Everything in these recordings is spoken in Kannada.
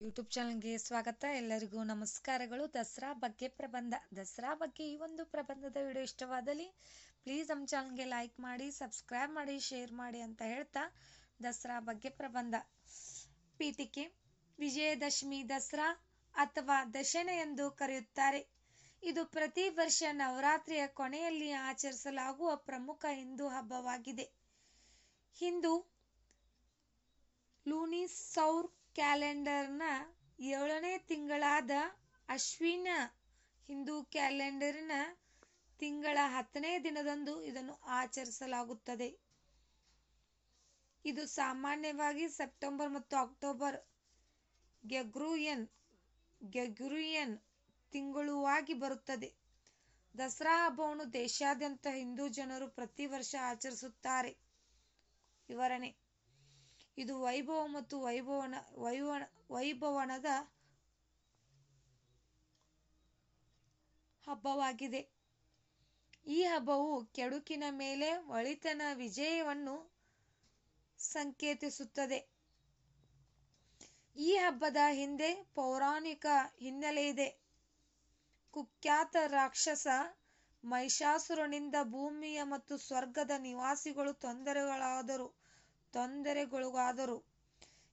ಯೂಟ್ಯೂಬ್ ಚಾನಲ್ಗೆ ಸ್ವಾಗತ. ಎಲ್ಲರಿಗೂ ನಮಸ್ಕಾರಗಳು. ದಸರಾ ಬಗ್ಗೆ ಪ್ರಬಂಧ. ದಸರಾ ಬಗ್ಗೆ ಈ ಒಂದು ಪ್ರಬಂಧದ ವಿಡಿಯೋ ಇಷ್ಟವಾದಲ್ಲಿ ಪ್ಲೀಸ್ ನಮ್ಮ ಚಾನಲ್ಗೆ ಲೈಕ್ ಮಾಡಿ ಸಬ್ಸ್ಕ್ರೈಬ್ ಮಾಡಿ ಶೇರ್ ಮಾಡಿ ಅಂತ ಹೇಳ್ತಾ ದಸರಾ ಬಗ್ಗೆ ಪ್ರಬಂಧ. ಪೀಠಿಕೆ ವಿಜಯದಶಮಿ ದಸರಾ ಅಥವಾ ದಶನ ಎಂದು ಕರೆಯುತ್ತಾರೆ. ಇದು ಪ್ರತಿ ವರ್ಷ ನವರಾತ್ರಿಯ ಕೊನೆಯಲ್ಲಿ ಆಚರಿಸಲಾಗುವ ಪ್ರಮುಖ ಹಿಂದೂ ಹಬ್ಬವಾಗಿದೆ. ಹಿಂದೂ ಲೂನಿಸೌರ್ ಕ್ಯಾಲೆಂಡರ್ನ ಏಳನೇ ತಿಂಗಳಾದ ಅಶ್ವಿನ ಹಿಂದೂ ಕ್ಯಾಲೆಂಡರ್ನ ತಿಂಗಳ ಹತ್ತನೇ ದಿನದಂದು ಇದನ್ನು ಆಚರಿಸಲಾಗುತ್ತದೆ. ಇದು ಸಾಮಾನ್ಯವಾಗಿ ಸೆಪ್ಟೆಂಬರ್ ಮತ್ತು ಅಕ್ಟೋಬರ್ ಗೆಗ್ರೂಯನ್ ಗೆಗ್ರೂಯನ್ ತಿಂಗಳುವಾಗಿ ಬರುತ್ತದೆ. ದಸರಾ ಹಬ್ಬವನ್ನು ದೇಶಾದ್ಯಂತ ಹಿಂದೂ ಜನರು ಪ್ರತಿ ವರ್ಷ ಆಚರಿಸುತ್ತಾರೆ. ವಿವರಣೆ ಇದು ವೈಭವ ಮತ್ತು ವೈಭವನ ವೈಭವನದ ಹಬ್ಬವಾಗಿದೆ. ಈ ಹಬ್ಬವು ಕೆಡುಕಿನ ಮೇಲೆ ಒಳಿತನ ವಿಜಯವನ್ನು ಸಂಕೇತಿಸುತ್ತದೆ. ಈ ಹಬ್ಬದ ಹಿಂದೆ ಪೌರಾಣಿಕ ಹಿನ್ನೆಲೆ ಇದೆ. ಕುಖ್ಯಾತ ರಾಕ್ಷಸ ಮಹಿಷಾಸುರನಿಂದ ಭೂಮಿಯ ಮತ್ತು ಸ್ವರ್ಗದ ನಿವಾಸಿಗಳು ತೊಂದರೆಗಳಾದರು. ತೊಂದರೆಗೊಳಗಾದರು.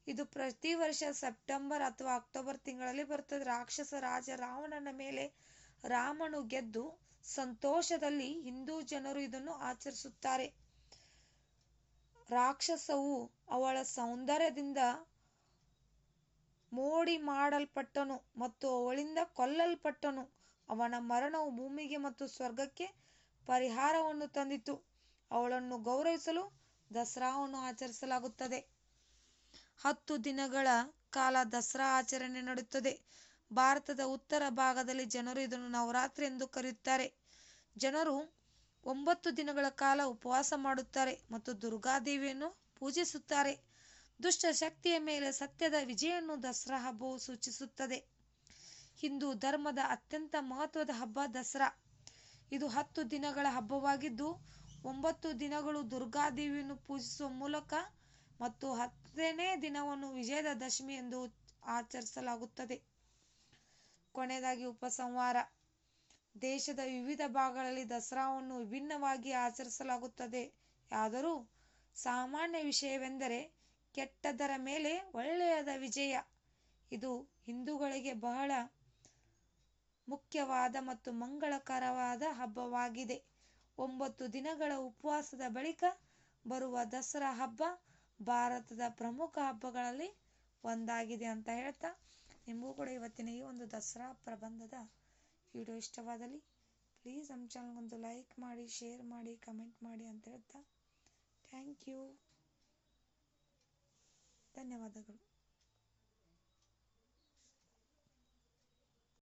ಇದು ಪ್ರತಿ ವರ್ಷ ಸೆಪ್ಟೆಂಬರ್ ಅಥವಾ ಅಕ್ಟೋಬರ್ ತಿಂಗಳಲ್ಲಿ ಬರುತ್ತದೆ. ರಾಕ್ಷಸ ರಾಜ ರಾವಣನ ಮೇಲೆ ರಾಮನು ಗೆದ್ದು ಸಂತೋಷದಲ್ಲಿ ಹಿಂದೂ ಜನರು ಇದನ್ನು ಆಚರಿಸುತ್ತಾರೆ. ರಾಕ್ಷಸವು ಅವಳ ಸೌಂದರ್ಯದಿಂದ ಮೋಡಿ ಮಾಡಲ್ಪಟ್ಟನು ಮತ್ತು ಅವಳಿಂದ ಕೊಲ್ಲಲ್ಪಟ್ಟನು. ಅವನ ಮರಣವು ಭೂಮಿಗೆ ಮತ್ತು ಸ್ವರ್ಗಕ್ಕೆ ಪರಿಹಾರವನ್ನು ತಂದಿತು. ಅವಳನ್ನು ಗೌರವಿಸಲು ದಸರಾವನ್ನು ಆಚರಿಸಲಾಗುತ್ತದೆ. ಹತ್ತು ದಿನಗಳ ಕಾಲ ದಸರಾ ಆಚರಣೆ ನಡೆಯುತ್ತದೆ. ಭಾರತದ ಉತ್ತರ ಭಾಗದಲ್ಲಿ ಜನರು ಇದನ್ನು ನವರಾತ್ರಿ ಎಂದು ಕರೆಯುತ್ತಾರೆ. ಜನರು ಒಂಬತ್ತು ದಿನಗಳ ಕಾಲ ಉಪವಾಸ ಮಾಡುತ್ತಾರೆ ಮತ್ತು ದುರ್ಗಾದೇವಿಯನ್ನು ಪೂಜಿಸುತ್ತಾರೆ. ದುಷ್ಟ ಶಕ್ತಿಯ ಮೇಲೆ ಸತ್ಯದ ವಿಜಯವನ್ನು ದಸರಾ ಹಬ್ಬವು ಸೂಚಿಸುತ್ತದೆ. ಹಿಂದೂ ಧರ್ಮದ ಅತ್ಯಂತ ಮಹತ್ವದ ಹಬ್ಬ ದಸರಾ. ಇದು ಹತ್ತು ದಿನಗಳ ಹಬ್ಬವಾಗಿದ್ದು ಒಂಬತ್ತು ದಿನಗಳು ದುರ್ಗಾದೇವಿಯನ್ನು ಪೂಜಿಸುವ ಮೂಲಕ ಮತ್ತು ಹತ್ತನೇ ದಿನವನ್ನು ವಿಜಯದ ದಶಮಿ ಎಂದು ಆಚರಿಸಲಾಗುತ್ತದೆ. ಕೊನೆಯದಾಗಿ ಉಪಸಂಹಾರ. ದೇಶದ ವಿವಿಧ ಭಾಗಗಳಲ್ಲಿ ದಸರಾವನ್ನು ವಿಭಿನ್ನವಾಗಿ ಆಚರಿಸಲಾಗುತ್ತದೆ. ಆದರೂ ಸಾಮಾನ್ಯ ವಿಷಯವೆಂದರೆ ಕೆಟ್ಟದರ ಮೇಲೆ ಒಳ್ಳೆಯದ ವಿಜಯ. ಇದು ಹಿಂದೂಗಳಿಗೆ ಬಹಳ ಮುಖ್ಯವಾದ ಮತ್ತು ಮಂಗಳಕರವಾದ ಹಬ್ಬವಾಗಿದೆ. ಒಂಬತ್ತು ದಿನಗಳ ಉಪವಾಸದ ಬಳಿಕ ಬರುವ ದಸರಾ ಹಬ್ಬ ಭಾರತದ ಪ್ರಮುಖ ಹಬ್ಬಗಳಲ್ಲಿ ಒಂದಾಗಿದೆ ಅಂತ ಹೇಳ್ತಾ ನಿಮಗೂ ಕೂಡ ಇವತ್ತಿನ ಈ ಒಂದು ದಸರಾ ಪ್ರಬಂಧದ ವಿಡಿಯೋ ಇಷ್ಟವಾದಲ್ಲಿ ಪ್ಲೀಸ್ ನಮ್ಮ ಚಾನಲ್ಗೊಂದು ಲೈಕ್ ಮಾಡಿ ಶೇರ್ ಮಾಡಿ ಕಮೆಂಟ್ ಮಾಡಿ ಅಂತ ಹೇಳ್ತಾ ಥ್ಯಾಂಕ್ ಯು ಧನ್ಯವಾದಗಳು.